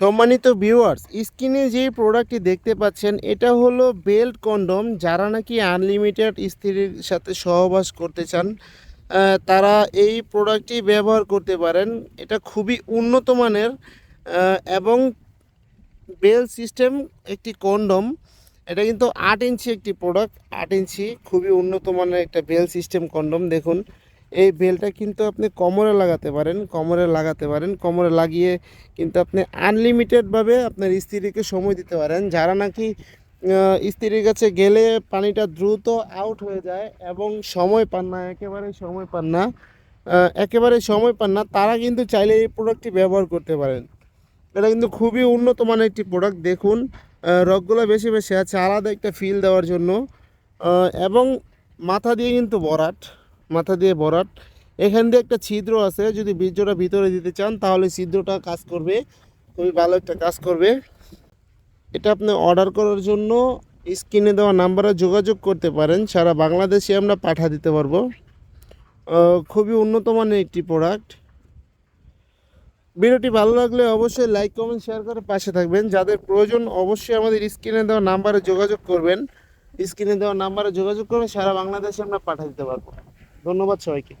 সম্মানিত ভিউয়ার্স স্ক্রিনে যেই প্রোডাক্টটি দেখতে পাচ্ছেন, এটা হলো বেল্ট কন্ডম যারা নাকি আনলিমিটেড স্ত্রীর সাথে সহবাস করতে চান তারা এই প্রোডাক্টটি ব্যবহার করতে পারেন। এটা খুবই উন্নত মানের এবং বেল সিস্টেম একটি কন্ডম এটা কিন্তু আট ইঞ্চি একটি প্রোডাক্ট আট ইঞ্চি, খুবই উন্নত মানের একটা বেল সিস্টেম কন্ডম দেখুন। এই বেলটা কিন্তু আপনি কোমরে লাগাতে পারেন, কোমরে লাগাতে পারেন, কোমরে লাগিয়ে কিন্তু আপনি আনলিমিটেডভাবে আপনার স্ত্রীকে সময় দিতে পারেন। যারা নাকি স্ত্রীর কাছে গেলে পানিটা দ্রুত আউট হয়ে যায় এবং সময় পান না, একেবারে সময় পান না একেবারে সময় পান না, তারা কিন্তু চাইলে এই প্রোডাক্টটি ব্যবহার করতে পারেন। এটা কিন্তু খুবই উন্নত মানের একটি প্রোডাক্ট দেখুন রগগুলো বেশি বেশি আছে, আলাদা একটা ফিল দেওয়ার জন্য এবং মাথা দিয়ে কিন্তু বরাট মাথা দিয়ে বরাট। এখান দিয়ে একটা ছিদ্র আছে, যদি বীর্যটা ভিতরে দিতে চান, তাহলে ছিদ্রটা কাজ করবে। খুবই ভালো একটা কাজ করবে। এটা আপনি অর্ডার করার জন্য স্ক্রিনে দেওয়া নাম্বারে যোগাযোগ করতে পারেন। সারা বাংলাদেশে আমরা পাঠা দিতে পারব। খুবই উন্নত মানের একটি প্রোডাক্ট ভিডিওটি ভালো লাগলে অবশ্যই লাইক কমেন্ট শেয়ার করে পাশে থাকবেন। যাদের প্রয়োজন অবশ্যই আমাদের স্ক্রিনে দেওয়া নাম্বারে যোগাযোগ করবেন। স্ক্রিনে দেওয়া নাম্বারে যোগাযোগ করে সারা বাংলাদেশে আমরা পাঠিয়ে দিতে পারব। ধন্যবাদ সবাইকে।